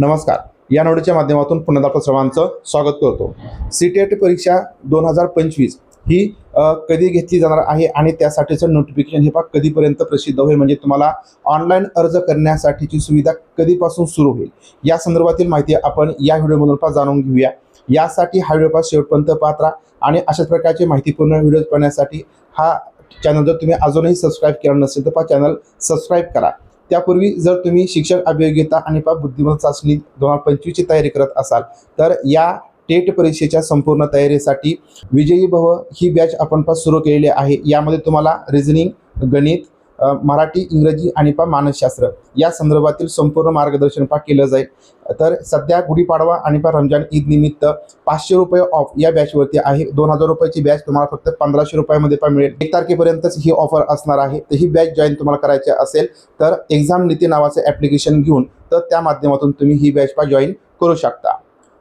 नमस्कार. या नोडीच्या माध्यमातून पुन्हा सर्वांचं स्वागत करतो. सी टेट परीक्षा दोन हजार पंचवीस ही कधी घेतली जाणार आहे आणि त्यासाठीचं नोटिफिकेशन हे पा कधीपर्यंत प्रसिद्ध होईल? म्हणजे तुम्हाला ऑनलाईन अर्ज करण्यासाठीची सुविधा कधीपासून सुरू होईल? या संदर्भातील माहिती आपण या व्हिडिओमधून पास जाणून घेऊया. यासाठी हा व्हिडिओ पास शेवटपर्यंत पात्रा आणि अशाच प्रकारचे माहितीपूर्ण व्हिडिओ पाहण्यासाठी हा चॅनल जर तुम्ही अजूनही सबस्क्राईब केला नसेल तर पा चॅनल सबस्क्राईब करा. त्यापूर्वी जर तुम्ही शिक्षक अभियोग्यता आणि पा बुद्धिमत्ता चाचणी दोन हजार पंचवीसची तयारी करत असाल तर या टेट परीक्षेच्या संपूर्ण तयारीसाठी विजयी भव ही बॅच आपण सुरू केलेली आहे. यामध्ये तुम्हाला रिझनिंग गणित मराठी इंग्रजी आणि पा मानसशास्त्र या संदर्भातील संपूर्ण मार्गदर्शन पा केलं जाईल. तर सध्या गुढीपाडवा आणि पा रमजान ईद निमित्त पाचशे रुपये ऑफ या बॅचवरती आहे. दोन हजार रुपयाची बॅच तुम्हाला फक्त पंधराशे रुपयामध्ये पण मिळेल. एक तारखेपर्यंतच ही ऑफर असणार आहे. तर ही बॅच जॉईन तुम्हाला करायची असेल तर एक्झाम नीती नावाचं ॲप्लिकेशन घेऊन तर त्या माध्यमातून तुम्ही ही बॅच पा जॉईन करू शकता.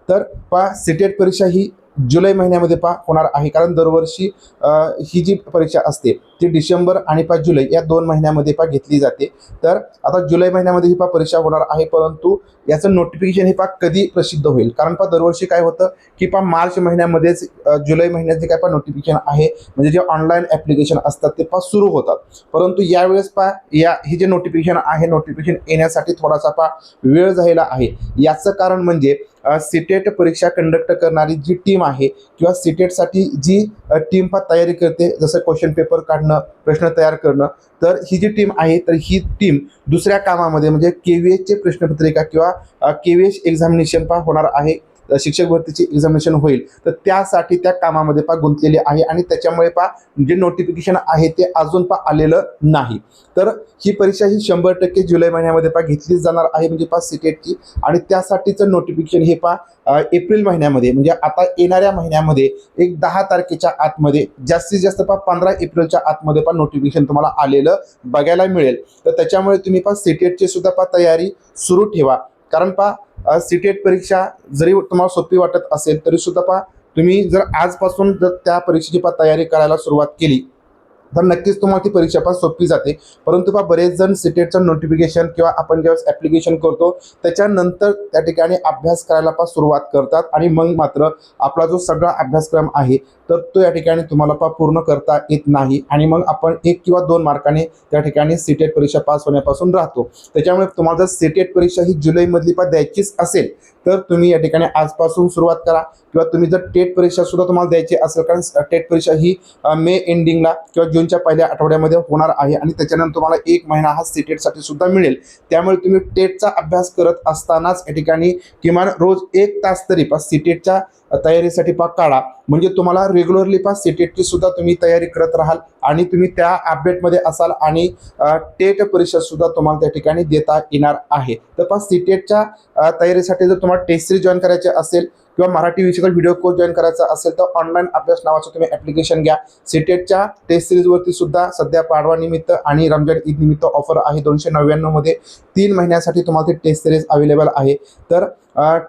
तर पा सिटेट परीक्षा ही जुलै महिन्यामध्ये पहा होणार आहे. कारण दरवर्षी ही जी परीक्षा असते ती डिसेंबर आणि पा जुलै या दोन महिन्यामध्ये पा घेतली जाते. तर आता जुलै महिन्यामध्ये ही पा परीक्षा होणार आहे परंतु याचं नोटिफिकेशन हे पा कधी प्रसिद्ध होईल? कारण पा दरवर्षी काय होतं की पा मार्च महिन्यामध्येच जुलै महिन्यात जे काय पा नोटिफिकेशन आहे. म्हणजे जे ऑनलाईन ॲप्लिकेशन असतात ते पा सुरू होतात. परंतु यावेळेस पा या ही जे नोटिफिकेशन आहे नोटिफिकेशन येण्यासाठी थोडासा पा वेळ झालेला आहे. याचं कारण म्हणजे सिटेट परीक्षा कंडक्ट करणारी जी टीम आहे किंवा सिटेटसाठी जी टीम पा तयारी करते जसं क्वेश्चन पेपर काढणं प्रश्न तयार करणं तर ही जी टीम आहे तर ही टीम दुसऱ्या कामामध्ये म्हणजे के व्ही एचचे प्रश्नपत्रिका किंवा के व्ही एच एक्झामिनेशन पण होणार आहे. शिक्षक भरतीची एक्झामिनेशन होईल. तर त्यासाठी त्या कामामध्ये पा गुंतलेली आहे आणि त्याच्यामुळे पा जे नोटिफिकेशन आहे ते अजून पा आलेलं नाही. तर ही परीक्षा ही शंभर टक्के जुलै महिन्यामध्ये पा घेतली जाणार आहे म्हणजे पा सिटेटची आणि त्यासाठीचं नोटिफिकेशन हे पा एप्रिल महिन्यामध्ये म्हणजे आता येणाऱ्या महिन्यामध्ये एक दहा तारखेच्या आतमध्ये जास्तीत जास्त पा पंधरा एप्रिलच्या आतमध्ये पण नोटिफिकेशन तुम्हाला आलेलं बघायला मिळेल. तर त्याच्यामुळे तुम्ही पा सिटेटची सुद्धा पा तयारी सुरू ठेवा. कारण पा एट परीक्षा जरी तुम्हाला सोपी वाटत असेल तरी सुद्धा पा तुम्ही जर आजपासून जर त्या परीक्षेची पा तयारी करायला सुरुवात केली तर नक्कीच तुम्हाला ती परीक्षा पण सोपी जाते. परंतु पहा बरेच जण सिटेटचं नोटिफिकेशन किंवा आपण ज्यावेळेस ॲप्लिकेशन करतो त्याच्यानंतर त्या ठिकाणी अभ्यास करायला पण सुरुवात करतात आणि मग मात्र आपला जो सगळा अभ्यासक्रम आहे तर तो या ठिकाणी तुम्हाला पा पूर्ण करता येत नाही आणि मग आपण एक किंवा दोन मार्काने त्या ठिकाणी सीटेट परीक्षा पास होण्यापासून राहतो. त्याच्यामुळे तुम्हाला जर सीटेट परीक्षा ही जुलैमधली पा द्यायचीच असेल तर तुम्ही या ठिकाणी आजपासून सुरुवात करा. किंवा तुम्ही जर टेट परीक्षा सुद्धा तुम्हाला द्यायची असेल कारण टेट परीक्षा ही मे एंडिंगला किंवा जूनच्या पहिल्या आठवड्यामध्ये होणार आहे आणि त्याच्यानंतर तुम्हाला एक महिना हा सीटेटसाठी सुद्धा मिळेल. त्यामुळे तुम्ही टेटचा अभ्यास करत असतानाच या ठिकाणी किमान रोज एक तास तरी पा सीटेटच्या तयारीसाठी पाक काढा. म्हणजे तुम्हाला रेग्युलरली पास सीटेटची सुद्धा तुम्ही तयारी करत राहाल आणि तुम्ही त्या अपडेटमध्ये असाल आणि टेट परीक्षा सुद्धा तुम्हाला त्या ठिकाणी देता येणार आहे. तर पास सीटेटच्या तयारीसाठी जर तुम्हाला टेस्ट सिरीज जॉईन करायचे असेल किंवा मराठी विषयाचा व्हिडिओ कोर्स जॉईन करायचा असेल तर ऑनलाईन अभ्यास नावाचं तुम्ही ॲप्लिकेशन घ्या. सीटेटच्या टेस्ट सिरीजवरती सुद्धा सध्या पाडवानिमित्त आणि रमजान ईद निमित्त ऑफर आहे. दोनशे नव्याण्णवमध्ये तीन महिन्यासाठी तुम्हाला ती टेस्ट सिरीज अवेलेबल आहे. तर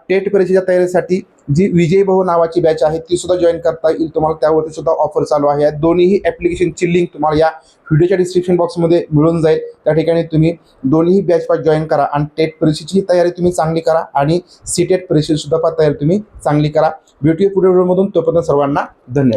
टेट परीक्षेच्या तयारीसाठी जी विजय भव नावाची बॅच आहे ती सुद्धा जॉईन करता येईल. तुम्हाला त्यावरती सुद्धा ऑफर चालू आहे. दोन्हीही दोन्ही ॲप्लिकेशनची लिंक तुम्हाला या व्हिडिओच्या डिस्क्रिप्शन बॉक्समध्ये मिळून जाईल. त्या ठिकाणी तुम्ही दोन्ही बॅच पास जॉईन करा आणि टेट परीक्षेची तयारी तुम्ही चांगली करा आणि सी टेट परीक्षेची सुद्धा तयारी तुम्ही चांगली करा. ब्युटी पुढे व्हिडिओमधून तोपर्यंत सर्वांना धन्यवाद.